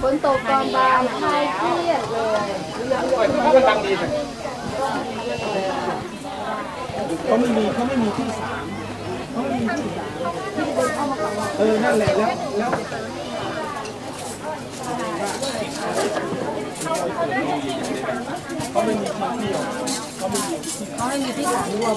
ฝนตกตอนบ่ายคลายเครียดเลยเขาไม่มีเขาไม่มีที่สามเขาไม่มีที่สามเออ นั่นแหละแล้วแล้วเขาไม่มีที่เที่ยวเขาไม่มีที่เขาไม่มีที่สามรวม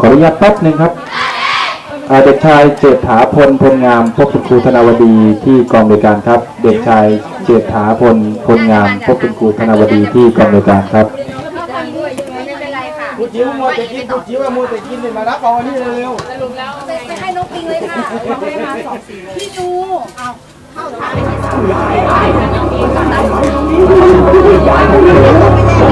ขออนุญาตแป๊บหนึ่งครับอ่าเด็กชายเจษฐาพลพลงามพบคุณครูธนาวดีที่กองบริการครับ เด็กชายเจษฐาพลพลงามพบคุณครูธนาวดีที่กองบริการครับดังด้วยไม่เป็นไรค่ะกูจิ๋วมัวแต่กินกูจิ๋วมัวแต่กินเนี่ยมารับเอาอันนี้เร็วไปไปให้น้องปิงเลยค่ะเราให้มาสองสีเลยพี่ดูเอาเข้าทางไปที่สาม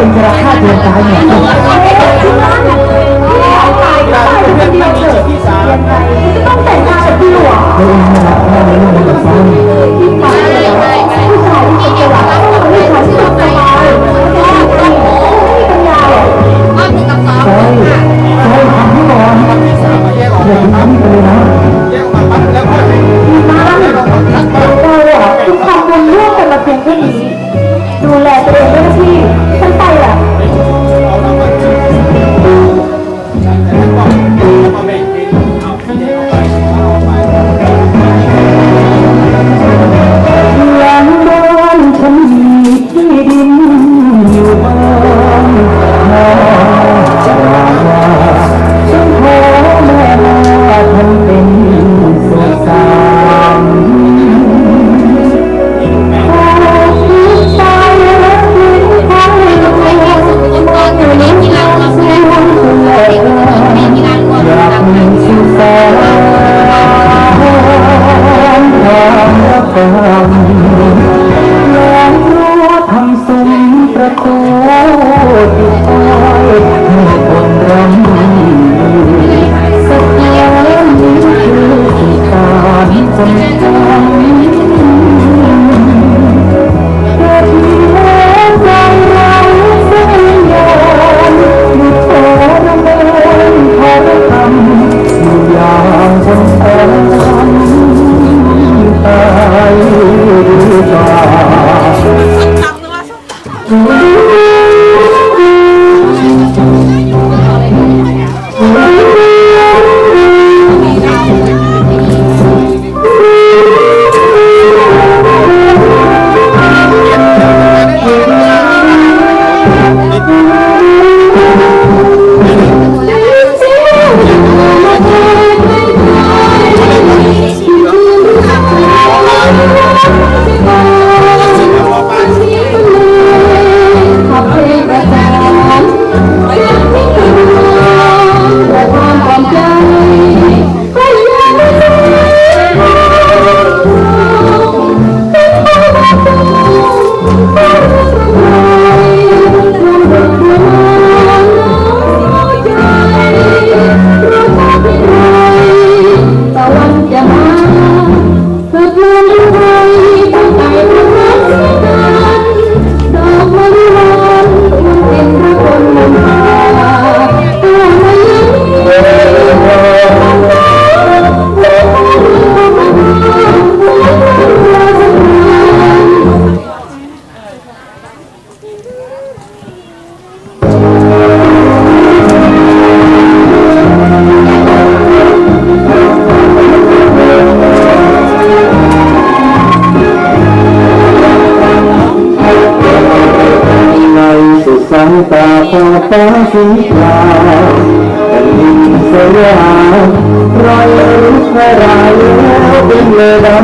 เป็นกระฆาเดวงตาเนี่ยต้องแต่งงานกับพี่หลวงตัวเองนะไม่รู้ว่าจะฟัา ขอบฟ้าสีขาวแผ่นดินสยามรอยลุกละลายแล้วเป็นเลยได้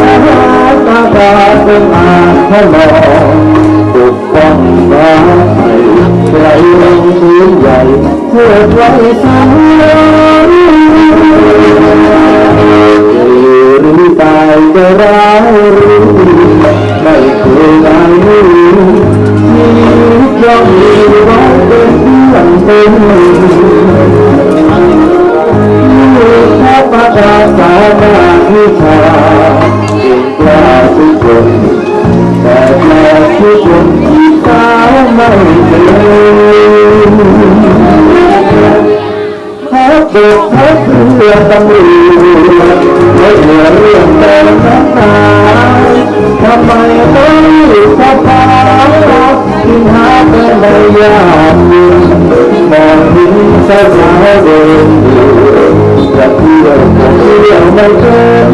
อาตาตาเป็นอาขนองปกป้องฟ้าไทยไหลลงพื้นใหญ่เพื่อไว้สังเวยหรือตายจะร้า มาวิชาเก่งกล้าทุกคนแต่แปลกทุกคนที่สาวไม่เป็นทัพบกทัพเรือตำรวจไม่เหลือเรื่องแต่น้ำตาทำไมต้องสะพานกินหาเป็นในยามมองเห็นสาวๆเดินอยู่ จะเที่ยวก็เที่ยวไม่เป็น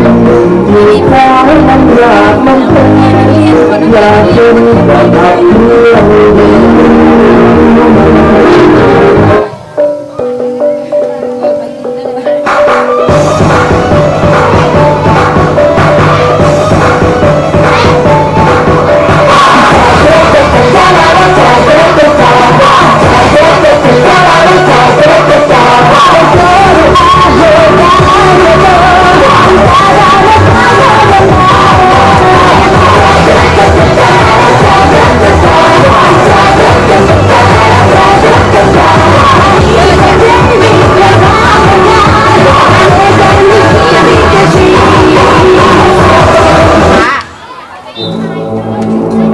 ที่ขายมันอยากมันเป็นอยากเป็นกับเพื่อ Música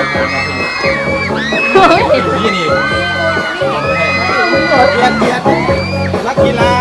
นี่นี่เกียรติเกียรตินักกีฬา